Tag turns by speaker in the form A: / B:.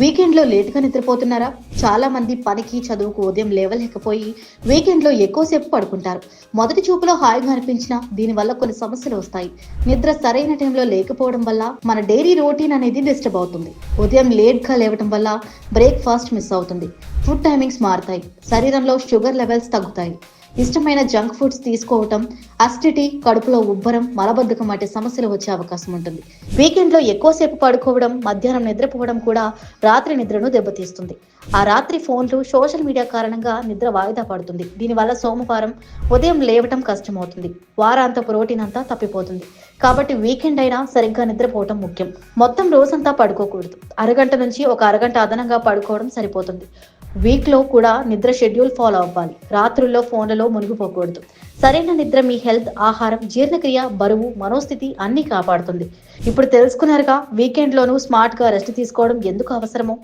A: వీకెండ్లో లేట్ నిద్రపోతున్నారా? చాలా మంది పనికి చదువుకు ఉదయం లేవలేకపోయి వీకెండ్లో ఎక్కువసేపు పడుకుంటారు. మొదటి చూపులో హాయిగా అనిపించినా దీనివల్ల కొన్ని సమస్యలు వస్తాయి. నిద్ర సరైన టైంలో లేకపోవడం వల్ల మన డైలీ రొటీన్ అనేది డిస్టర్బ్ అవుతుంది. ఉదయం లేట్గా లేవటం లేవడం వల్ల బ్రేక్ఫాస్ట్ మిస్ అవుతుంది. ఫుడ్ టైమింగ్స్ మారుతాయి. శరీరంలో షుగర్ లెవెల్స్ తగ్గుతాయి. ఇష్టమైన జంక్ ఫుడ్స్ తీసుకోవటం అస్టిటీ కడుపులో ఉబ్బరం మలబద్ధకం వంటి సమస్యలు వచ్చే అవకాశం ఉంటుంది. వీకెండ్లో ఎక్కువసేపు పడుకోవడం మధ్యాహ్నం నిద్రపోవడం కూడా రాత్రి నిద్రను దెబ్బతీస్తుంది. ఆ రాత్రి ఫోన్లు సోషల్ మీడియా కారణంగా నిద్ర వాయిదా పడుతుంది. దీనివల్ల సోమవారం ఉదయం లేవటం కష్టమవుతుంది. వారాంతపు ప్రోటీన్ అంతా తప్పిపోతుంది. కాబట్టి వీకెండ్ అయినా సరిగ్గా నిద్రపోవటం ముఖ్యం. మొత్తం రోజంతా పడుకోకూడదు. అరగంట నుంచి ఒక అరగంట అదనంగా పడుకోవడం సరిపోతుంది. వీక్లో కూడా నిద్ర షెడ్యూల్ ఫాలో అవ్వాలి. రాత్రుల్లో ఫోన్లలో మునిగిపోకూడదు. సరైన నిద్ర మీ హెల్త్ ఆహారం జీర్ణక్రియ బరువు మనోస్థితి అన్ని కాపాడుతుంది. ఇప్పుడు తెలుసుకున్నారుగా వీకెండ్ లోనూ స్మార్ట్గా రెస్ట్ తీసుకోవడం ఎందుకు అవసరమో?